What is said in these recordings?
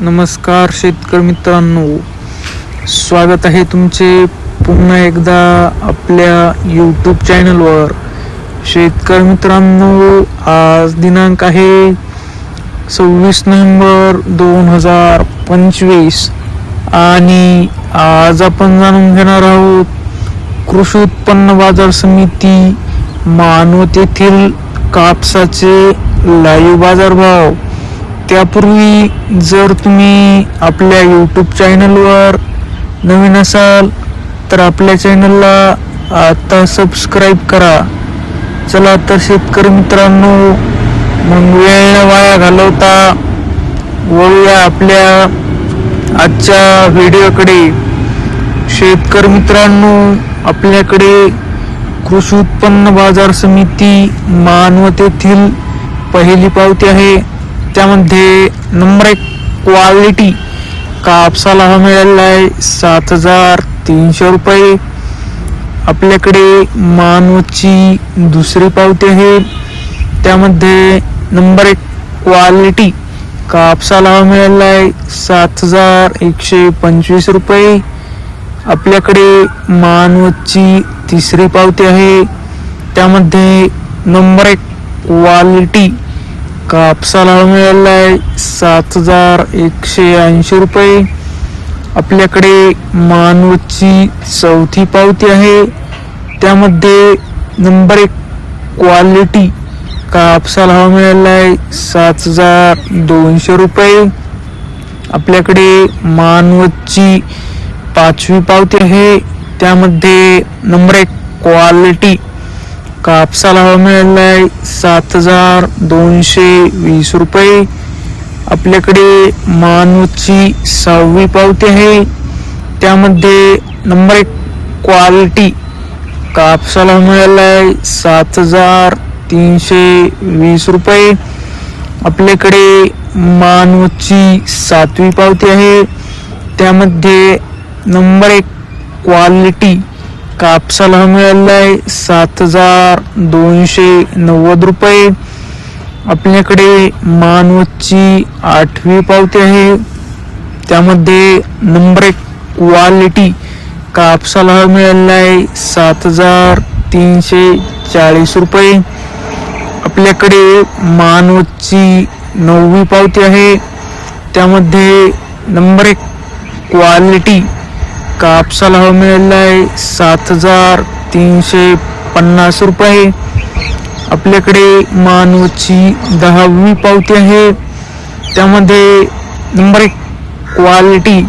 नमस्कार शेतकरी मित्रांनो. स्वागत आहे तुमचे पुन्हा एकदा आपल्या यूट्यूब चॅनलवर शेतकरी मित्रांनो आज दिनांक आहे सव्वीस नोव्हेंबर दोन हजार पंचवीस आणि आज आपण जाणून घेणार आहोत कृषी उत्पन्न बाजार समिती मानवत येथील कापसाचे लाईव्ह बाजारभाव त्यापूर्वी जर तुम्ही आपल्या यूट्यूब चॅनलवर नवीन असाल तर आपल्या चॅनलला आता सबस्क्राईब करा. चला तर शेतकरी मित्रांनो मग वेळ वाया घालवता वळूया आपल्या आजच्या व्हिडिओकडे शेतकरी मित्रांनो आपल्याकडे कृषी उत्पन्न बाजार समिती मानवतेतील पहिली पावती आहे. त्यामध्ये नंबर एक क्वालिटी कापसाला हा मिळालेला आहे सात हजार तीनशे रुपये. आपल्याकडे मानवची दुसरी पावती आहे. त्यामध्ये नंबर एक क्वालिटी कापसाला हा मिळालेला आहे सात हजार एकशे पंचवीस रुपये. आपल्याकडे मानवची तिसरी पावती आहे. त्यामध्ये नंबर एक क्वालिटी कापसाला मिळाला आहे सात हजार एकशे ऐंशी रुपये. आपल्याकडे मानवची चौथी पावती आहे. त्यामध्ये नंबर एक क्वालिटी कापसाला हवा मिळाला आहे सात हजार दोनशे रुपये. आपल्याकडे मानवतची पाचवी पावती आहे. त्यामध्ये नंबर एक क्वालिटी कापसाला हवा मिळालेला आहे सात हजार दोनशे वीस रुपये. आपल्याकडे मानवची सहावी पावती आहे. त्यामध्ये नंबर एक क्वालिटी. कापसाला मिळाला आहे सात हजार तीनशे वीस रुपये. आपल्याकडे मानवची सातवी पावती आहे. त्यामध्ये नंबर एक क्वालिटी कापसाला मिळालेला आहे सात हजार दोनशे नव्वद रुपये. आपल्याकडे मानवतची आठवी पावती आहे. त्यामध्ये नंबर एक क्वालिटी कापसाला मिळालेला आहे सात हजार तीनशे चाळीस रुपये. आपल्याकडे मानवची नववी पावती आहे. त्यामध्ये नंबर एक क्वालिटी कापसाला हवा मिळालेला आहे सात हजार तीनशे पन्नास रुपये. आपल्याकडे मानवची दहावी पावती आहे. त्यामध्ये नंबर एक क्वालिटी.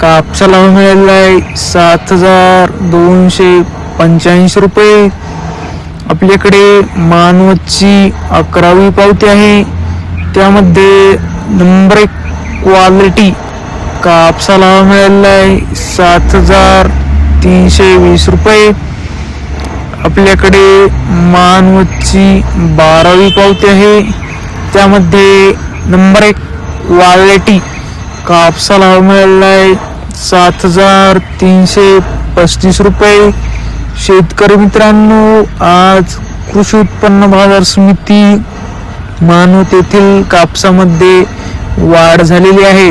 कापसाला हवा मिळालेला आहे सात हजार दोनशे पंच्याऐंशी रुपये. आपल्याकडे मानवची अकरावी पावती आहे. त्यामध्ये नंबर एक क्वालिटी. कापसाला हवा मिळालेला आहे सात हजार तीनशे वीस रुपये. आपल्याकडे मानवची बारावी पावती आहे. त्यामध्ये नंबर एक क्वालिटी कापसाला हवा मिळालेला आहे सात हजार तीनशे पस्तीस रुपये. शेतकरी मित्रांनो आज कृषी उत्पन्न बाजार समिती मानवत येथील कापसामध्ये वाढ झालेली आहे.